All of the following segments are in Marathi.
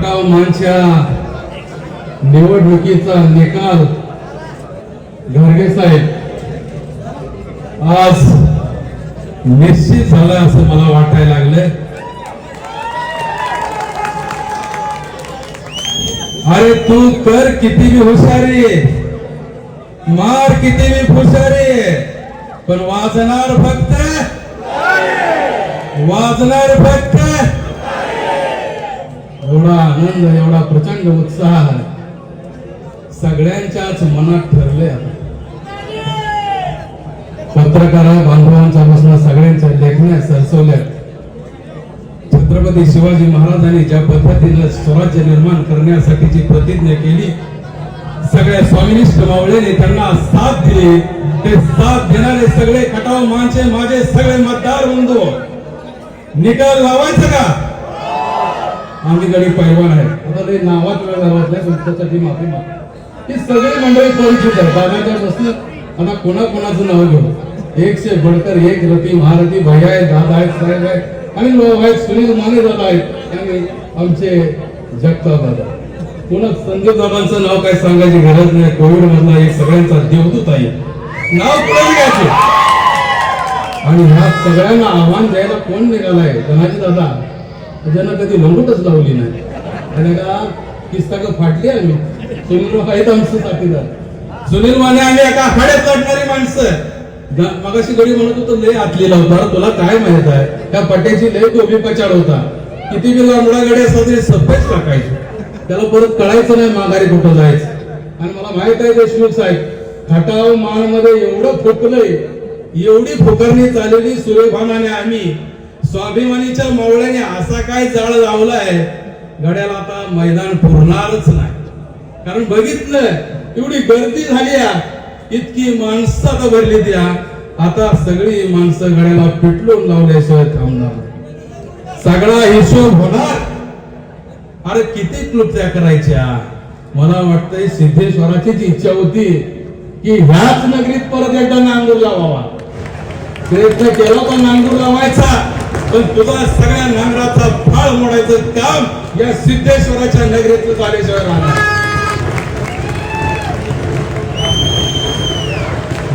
खटाव मानच्या निवडणुकीचा निकाल घरगे साहेब. आज निश्चित झाला असं मला वाटायला लागलंय. अरे तू कर किती बी हुशारी. मार किती बी हुशारी. पण वाजणार फक्त. वाजणार फक्त. एवढा आनंद एवढा प्रचंड उत्साह सगळ्यांच्याच मनात ठरले आता. पत्रकार बांधवांच्या पासून सगळ्यांच्या लेखण्या सरसवल्या छत्रपती शिवाजी महाराजांनी ज्या पद्धतीनं स्वराज्य निर्माण करण्यासाठीची प्रतिज्ञा केली सगळ्या स्वामिनिष्ठ मावळ्यांनी त्यांना साथ दिली. ते साथ देणारे सगळे कटाव मानचे माझे सगळे मतदार बंधू. निकाल लावायचं का? आम्ही गडी पैलवान आहे आता ते नावात वेळ लावत नाही पण माफी माग. ही सगळी मंडळी परिचित आहे बाबाच्या बसलं आता कोणाकोणाचं नाव घेऊ? एक से बडकर एक रती महारथी भैया आहे दादा आहेत साहेब आहेत आणि लोक आहेत सुनील माने दादा आहेत. आणि आमचे जगताप दादा. पुन्हा संजय दादांचं नाव काय सांगायची गरज नाही. कोविड मधला एक सगळ्यांचा देवदूत आहे नाव कुठे घ्यायचे? आणि ह्या सगळ्यांना आव्हान द्यायला कोण निघालाय? धनाजी दादा ज्यांना कधी लंगोटच लावली नाही. त्याने का किस्ता फाटली आम्ही? सुनील लोक आहेत आमचे साथीदार. सुनील माने आम्ही एका आखाड्यात लढणारी माणसं. मगाशी गडी म्हणत होतो लय आतलेला होता. तुला काय माहीत आहे? त्या पट्ट्याची लय गोबी पचाड होता. किती बी लांबडा गडी असला तरी सफेच टाकायचे. त्याला परत कळायचं नाही माघारी कुठं जायचं. आणि मला माहीत आहे देशमुख साहेब खटावमध्ये एवढं फुकलंय एवढी फुकरणी चाललेली सुरेभानाने आम्ही. स्वाभिमानीच्या मवळ्याने असा काय जाळ लावलाय? गड्याला आता मैदान पुरणारच नाही. कारण बघितलं एवढी गर्दी झाली इतकी माणसं आता भरली त्या आता सगळी माणसं गड्याला पिटलून लावल्याशिवाय थांबणार सगळा हिशोब होणार. अरे किती क्लुप्त्या करायच्या? मला वाटतंय सिद्धेश्वराचीच इच्छा होती की ह्याच नगरीत परत एकदा नांदूर लावावा. प्रयत्न केला तो नांदूर लावायचा. पण तुझा सगळ्या नांगराचा फाळ मोडायचं काम या सिद्धेश्वराच्या नगरीतलं झाल्याशिवाय राहणार.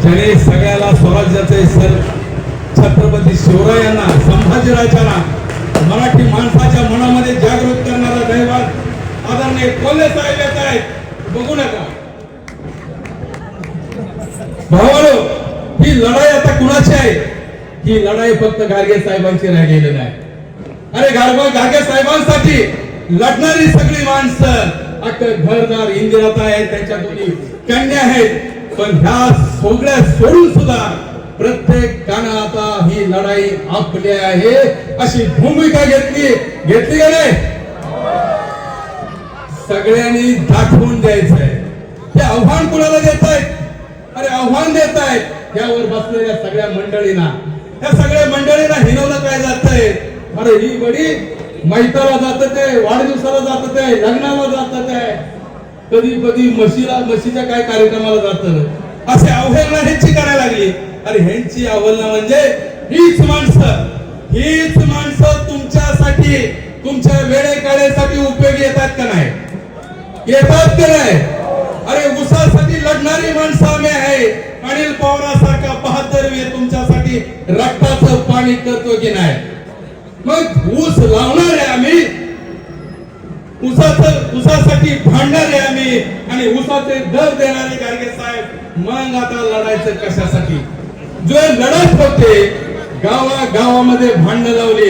ज्याने सगळ्याला स्वराज्याचे सर छत्रपती शिवरायांना संभाजीराजांना मराठी माणसाच्या मनामध्ये जागृत करणारा दैवात आदरणीय कोल्हे साहेब येत आहेत. बघू नका. भावानो ही लढाई आता कुणाची आहे? ही लढाई फक्त गाडगे साहेबांची राहिलेली नाही. अरे गारबा गाडगे साहेबांसाठी लढणारी सगळी माणसं अख्खं घरदार इंदिराता आहेत त्यांच्या दोन्ही कन्या आहेत. पण ह्या सगळ्या सोडून सुद्धा प्रत्येक काना आता ही लढाई आपली आहे. अशी भूमिका घेतली घेतली का नाही? सगळ्यांनी दाखवून द्यायचंय. ते आव्हान कुणाला देत आहेत अरे आव्हान देत आहेत यावर बसलेल्या सगळ्या मंडळींना. या सगळ्या मंडळींना हिरवलं काय जातंय? अरे ही बडी मैताला जात ते वाढदिवसाला जात ते लग्नाला जात ते कधी कधी म्हशीला म्हशीच्या काय कार्यक्रमाला जात असे अवहेलना ह्यांची करायला लागली. अरे ह्यांची अवहेलना म्हणजे हीच माणसं. हीच माणसं तुमच्यासाठी तुमच्या वेळे काळेसाठी उपयोगी येतात का नाही? येतात का नाही? अरे उसासाठी लढणारी माणसं आम्ही आहे. अनिल पवारासारखा बहादर वीर तुमच्यासाठी रक्ताचं पाणी करतो की नाही? मग ऊस लावणार आहे आम्ही ऊसाचं ऊसासाठी भांडणारे आम्ही आणि उसाचे दर देणारे गाडगे साहेब मग आता लढायचं कशासाठी? जो लढत होते गावा गावामध्ये भांडणं लावले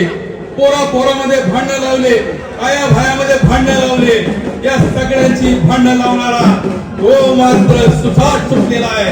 पोरा पोरामध्ये भांडणं लावले आया भायामध्ये भांडणं लावले या सगळ्यांची भांडण लावणारा तो मात्र सुसाट सुटलेला आहे.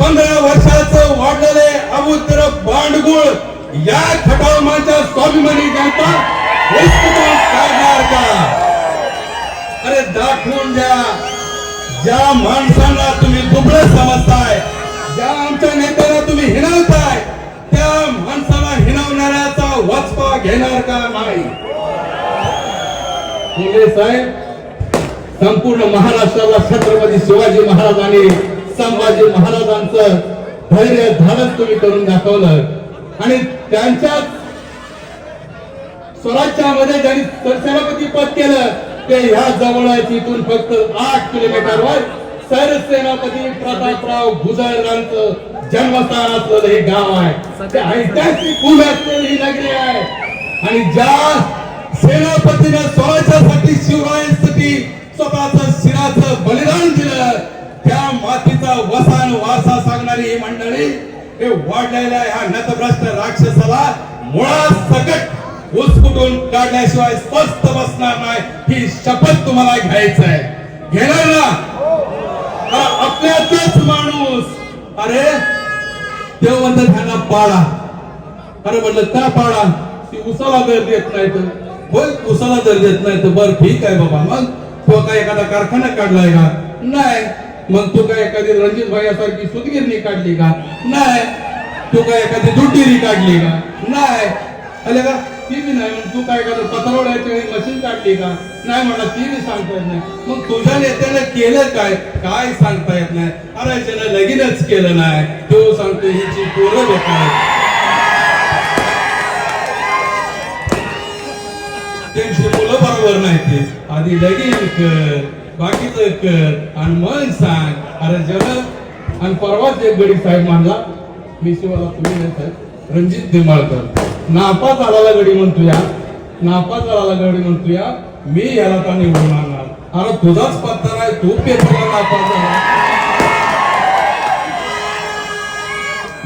पंधरा वर्षाचं वाढलेले अबुत्र बांडगुळ या खटावमाच्या स्वाभिमानी जनता काढणार का? अरे दाखवून द्या. ज्या माणसांना तुम्ही दुबळ समजताय ज्या आमच्या नेत्याला तुम्ही हिणवताय त्या माणसाला हिणवणाऱ्याचा वचपा घेणार का नाही? साहेब संपूर्ण महाराष्ट्राला छत्रपती शिवाजी महाराजांनी संभाजी महाराजांचं धैर्य धाडस तुम्ही करून दाखवलं. आणि त्यांच्या स्वराज्यामध्ये ज्यांनी सरसेनापती पद केलं ते ह्या जवळच इथून फक्त आठ किलोमीटरवर सरसेनापती प्रतापराव गुजरांचं जन्मस्थान असलेलं हे गाव आहे. ते ऐतिहासिक भूमी असलेली ही नगरी आहे. आणि ज्या सेनापतीने स्वराज्यासाठी शिवरायांसाठी स्वतःच शिराचं बलिदान दिलं त्या मातीचा वसान वारसा सांगणारी ही मंडळी हे वाढलेल्या ह्या नतभ्रष्ट राक्षसाला मुळात सकट उसकुटून काढल्याशिवाय स्वस्थ बसणार नाही ही शपथ तुम्हाला घ्यायचं आहे. घेणार ना? हा आपल्याचाच माणूस. अरे देव म्हणतात त्यांना पाळा अरे म्हणलं का पाळा ती उसाला दर देत नाही तर होय उसाला दर देत नाही तर बरं ठीक आहे बाबा. मग तो काय एखादा कारखाना काढलाय का? नाही. मग तू काय एखादी रणजित भाईसारखी सुतगिरणी काढली का? नाही. तू काय एखादी दुड्डिरी काढली का? नाही. आले का? ती बी नाही. मग तू काय एखादं पतरवड्याची मशीन काढली का? नाही म्हणा ती बी सांगता येत नाही. मग तुझ्या नेत्यानं केलं काय? काय सांगता येत नाही? अरे त्यानं लगीनच केलं नाही. तो सांगतो हिची पोरं होत नाही त्यांची मुलं बरोबर नाही ते. आधी लगीन कर. बाकीचं कर आणि मन सांग अरे जग आणि परवाच एक गडी साहेब मानला मी शिवाला तुम्ही नाही साहेब रणजित निंबाळकर. नापास आलेला गडी म्हणतोया नापा नापास गडी म्हणतोया मी याला का निवडून आणणार? अरे तुझाच पत्ता नाही तू पेपरला नापास झाला.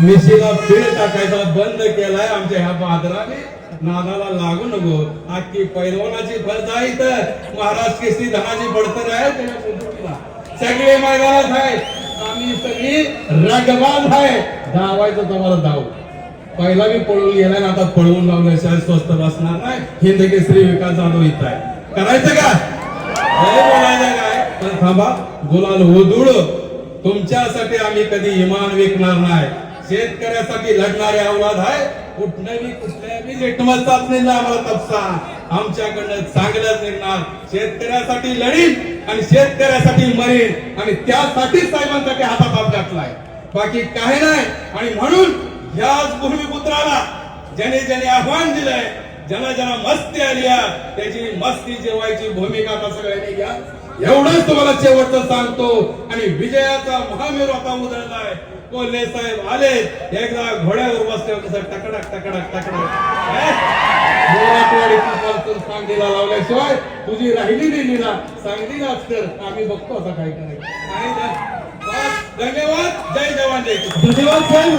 मिशीला फिर टाकायचा बंद केलाय आमच्या ह्या बादराने. नादाला लागू नको. आखी पैलवानाची फर्ज आहे तर महाराज केसरी धनाची बडतर आहे त्याच्या सगळे मैदानात आहे. आम्ही सगळी रगबाज आहे. धावायचं तुम्हाला धाव. पहिला मी पळून गेलाय ना आता पळवून लावल्याशिवाय स्वस्त बसणार नाही. हिंद केसरी विकास जाधव इथं आहे. करायचं का? बोलायचं काय? पण थांबा. गुलाल उधुळ. तुमच्यासाठी आम्ही कधी इमान विकणार नाही. शेतकऱ्यासाठी लढणारे अवलाद आहे. कुठल्याही कुठल्याही लेटमल चाचणीला आम्हाला तपसा. आमच्याकडनं चांगलंच निघणार. शेतकऱ्यासाठी लढीन आणि शेतकऱ्यासाठी मरीन. आणि त्यासाठीच साहेबांसाठी हातात हात घातलाय बाकी काही नाही. आणि म्हणून याच भूमिपुत्राला ज्याने ज्याने आव्हान दिलंय ज्यांना ज्यांना मस्ती आली त्याची मस्ती जेवायची भूमिका आता सगळ्यांनी घ्या. एवढंच तुम्हाला शेवटचं सांगतो. आणि विजयाचा महामेरू आता उधळलाय. कोल्हे साहेब आले. एकदा घोड्यावर बसले होते सर टकडक टकडक टकडक. सांगलीला लावल्याशिवाय तुझी राहिली नाही लीला सांगलीलाच कर आम्ही बघतो आता काय करायचं. धन्यवाद. जय जवान जय धन्यवाद साहेब.